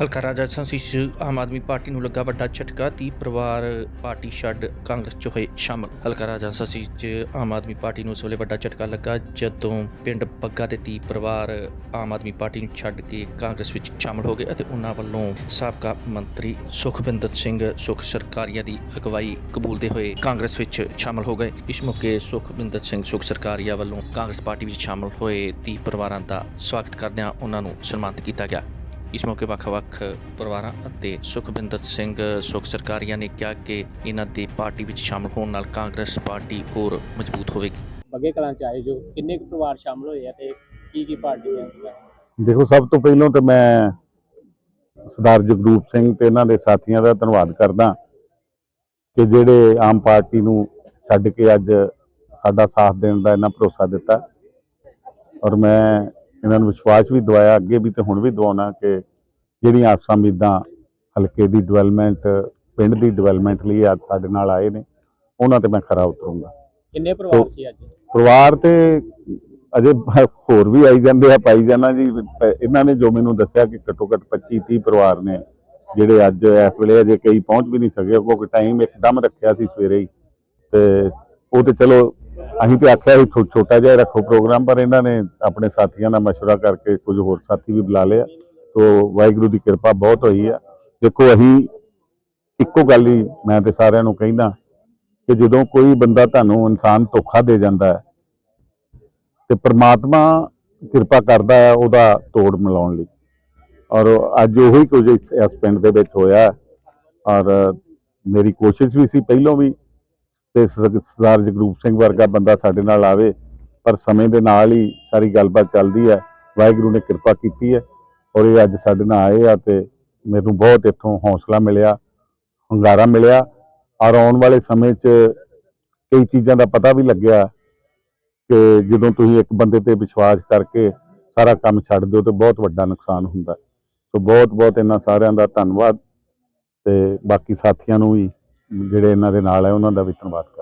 ਹਲਕਾ ਰਾਜਾ ਸੰਸੀ 'ਚ ਆਮ ਆਦਮੀ ਪਾਰਟੀ ਨੂੰ ਲੱਗਾ ਵੱਡਾ ਝਟਕਾ ਤੀ ਪਰਿਵਾਰ ਪਾਰਟੀ ਛੱਡ ਕਾਂਗਰਸ 'ਚ ਹੋਏ ਸ਼ਾਮਲ। ਹਲਕਾ ਰਾਜਾ ਸੰਸੀ 'ਚ ਆਮ ਆਦਮੀ ਪਾਰਟੀ ਨੂੰ ਇਸ ਵੇਲੇ ਵੱਡਾ ਝਟਕਾ ਲੱਗਾ, ਜਦੋਂ ਪਿੰਡ ਬੱਗਾ ਦੇ ਤੀ ਪਰਿਵਾਰ ਆਮ ਆਦਮੀ ਪਾਰਟੀ ਨੂੰ ਛੱਡ ਕੇ ਕਾਂਗਰਸ ਵਿੱਚ ਸ਼ਾਮਲ ਹੋ ਗਏ ਅਤੇ ਉਹਨਾਂ ਵੱਲੋਂ ਸਾਬਕਾ ਮੰਤਰੀ ਸੁਖਬਿੰਦਰ ਸਿੰਘ ਸੁਖ ਸਰਕਾਰੀਆ ਦੀ ਅਗਵਾਈ ਕਬੂਲਦੇ ਹੋਏ ਕਾਂਗਰਸ ਵਿੱਚ ਸ਼ਾਮਲ ਹੋ ਗਏ। ਇਸ ਮੌਕੇ ਸੁਖਬਿੰਦਰ ਸਿੰਘ ਸੁਖ ਸਰਕਾਰੀਆ ਵੱਲੋਂ ਕਾਂਗਰਸ ਪਾਰਟੀ ਵਿੱਚ ਸ਼ਾਮਲ ਹੋਏ ਤੀ ਪਰਿਵਾਰਾਂ ਦਾ ਸਵਾਗਤ ਕਰਦਿਆਂ ਉਹਨਾਂ ਨੂੰ ਸਨਮਾਨਿਤ ਕੀਤਾ ਗਿਆ। ਇਸ ਮੌਕੇ ਵੱਖ-ਵੱਖ ਪਰਿਵਾਰਾਂ ਅਤੇ ਸੁਖਬਿੰਦਰ ਸਿੰਘ ਸੁਖ ਸਰਕਾਰੀਆ ਨੇ ਕਿਹਾ ਕਿ ਇਹਨਾਂ ਦੇ ਪਾਰਟੀ ਵਿੱਚ ਸ਼ਾਮਲ ਹੋਣ ਨਾਲ ਕਾਂਗਰਸ ਪਾਰਟੀ ਹੋਰ ਮਜ਼ਬੂਤ ਹੋਵੇਗੀ। ਬੱਗੇ ਕਲਾਂ ਚ ਆਏ ਜੋ ਕਿੰਨੇ ਕੁ ਪਰਿਵਾਰ ਸ਼ਾਮਲ ਹੋਏ ਆ ਤੇ ਕੀ ਕੀ ਪਾਰਟੀਆਂ ਦੇਖੋ ਸਭ ਤੋਂ ਪਹਿਲਾਂ ਤਾਂ ਮੈਂ ਸਰਦਾਰ ਜਗਰੂਪ ਸਿੰਘ ਤੇ ਇਹਨਾਂ ਦੇ ਸਾਥੀਆਂ ਦਾ ਧੰਨਵਾਦ ਕਰਦਾ ਕਿ ਜਿਹੜੇ ਆਮ ਪਾਰਟੀ ਨੂੰ ਛੱਡ ਕੇ ਅੱਜ ਸਾਡਾ ਸਾਥ ਦੇਣ ਦਾ ਇਹਨਾਂ ਭਰੋਸਾ ਦਿੱਤਾ। ਔਰ ਮੈਂ ਇਹਨਾਂ ਨੂੰ ਵਿਸ਼ਵਾਸ ਵੀ ਦਵਾਇਆ ਅੱਗੇ ਵੀ ਤੇ ਹੁਣ ਵੀ ਦਵਾਉਣਾ ਕਿ ਜਿਹੜੀਆਂ ਆਸਾਂ ਉਮੀਦਾਂ ਹਲਕੇ ਦੀ ਡਿਵੈਲਪਮੈਂਟ ਪਿੰਡ ਦੀ ਡਿਵੈਲਪਮੈਂਟ ਲਈ ਅੱਜ ਸਾਡੇ ਨਾਲ ਆਏ ਨੇ ਉਹਨਾਂ ਤੇ ਮੈਂ ਖਰਾ ਉਤਰੂੰਗਾ। ਕਿੰਨੇ ਪਰਿਵਾਰ ਸੀ ਅੱਜ? ਪਰਿਵਾਰ ਤੇ ਅਜੇ ਹੋਰ ਵੀ ਆਈ ਜਾਂਦੇ ਆ ਪਾਈ ਜਾਣਾ ਜੀ। ਇਹਨਾਂ ਨੇ ਜੋ ਮੈਨੂੰ ਦੱਸਿਆ ਕਿ ਘੱਟੋ ਘੱਟ 25 30 ਪਰਿਵਾਰ ਨੇ ਜਿਹੜੇ ਅੱਜ ਇਸ ਵੇਲੇ ਅਜੇ ਕਈ ਪਹੁੰਚ ਵੀ ਨਹੀਂ ਸਕੇ ਕਿਉਂਕਿ ਟਾਈਮ ਇੱਕਦਮ ਰੱਖਿਆ ਸੀ ਸਵੇਰੇ ਹੀ। ਤੇ ਉਹ ਤੇ ਚਲੋ ਅਸੀਂ ਤੇ ਆਖਿਆ ਸੀ ਛੋ- ਛੋਟਾ ਜਿਹਾ ਰੱਖੋ ਪ੍ਰੋਗਰਾਮ ਪਰ ਇਹਨਾਂ ਨੇ ਆਪਣੇ ਸਾਥੀਆਂ ਨਾਲ مشورہ ਕਰਕੇ ਕੁਝ ਹੋਰ ਸਾਥੀ ਵੀ ਬੁਲਾ ਲਿਆ ਤੋ ਵਾਹਿਗੁਰੂ ਦੀ ਕਿਰਪਾ ਬਹੁਤ ਹੋਈ ਆ ਦੇਖੋ ਅਸੀਂ ਇੱਕੋ ਗੱਲ ਹੀ ਮੈਂ ਤੇ ਸਾਰਿਆਂ ਨੂੰ ਕਹਿੰਦਾ ਕਿ ਜਦੋਂ ਕੋਈ ਬੰਦਾ ਤੁਹਾਨੂੰ ਇਨਸਾਨ ਧੋਖਾ ਦੇ ਜਾਂਦਾ ਹੈ ਤੇ ਪ੍ਰਮਾਤਮਾ ਕਿਰਪਾ ਕਰਦਾ ਹੈ ਉਹਦਾ ਤੋੜ ਮਿਲਾਉਣ ਲਈ ਔਰ ਅੱਜ ਉਹੀ ਕੁਝ ਇਸ ਇਸ ਪਿੰਡ ਦੇ ਵਿੱਚ ਹੋਇਆ ਔਰ ਮੇਰੀ ਕੋਸ਼ਿਸ਼ ਵੀ ਸੀ ਪਹਿਲਾਂ ਵੀ ਤੇ ਸਰਦਾਰ ਜਗਰੂਪ ਸਿੰਘ ਵਰਗਾ ਬੰਦਾ ਸਾਡੇ ਨਾਲ ਆਵੇ, ਪਰ ਸਮੇਂ ਦੇ ਨਾਲ ਹੀ ਸਾਰੀ ਗੱਲਬਾਤ ਚੱਲਦੀ ਹੈ। ਵਾਹਿਗੁਰੂ ਨੇ ਕਿਰਪਾ ਕੀਤੀ ਹੈ ਔਰ ਇਹ ਅੱਜ ਸਾਡੇ ਨਾਲ ਆਏ ਆ ਤੇ ਮੈਨੂੰ ਬਹੁਤ ਇੱਥੋਂ ਹੌਸਲਾ ਮਿਲਿਆ, ਹੁੰਗਾਰਾ ਮਿਲਿਆ ਔਰ ਆਉਣ ਵਾਲੇ ਸਮੇਂ 'ਚ ਕਈ ਚੀਜ਼ਾਂ ਦਾ ਪਤਾ ਵੀ ਲੱਗਿਆ ਕਿ ਜਦੋਂ ਤੁਸੀਂ ਇੱਕ ਬੰਦੇ ਤੇ ਵਿਸ਼ਵਾਸ ਕਰਕੇ ਸਾਰਾ ਕੰਮ ਛੱਡ ਦਿਓ ਤੇ ਬਹੁਤ ਵੱਡਾ ਨੁਕਸਾਨ ਹੁੰਦਾ। ਸੋ ਬਹੁਤ ਬਹੁਤ ਇਹਨਾਂ ਸਾਰਿਆਂ ਦਾ ਧੰਨਵਾਦ ਤੇ ਬਾਕੀ ਸਾਥੀਆਂ ਨੂੰ ਵੀ ਜਿਹੜੇ ਇਹਨਾਂ ਦੇ ਨਾਲ ਹੈ ਉਹਨਾਂ ਦਾ ਵੀ ਧੰਨਵਾਦ ਕਰ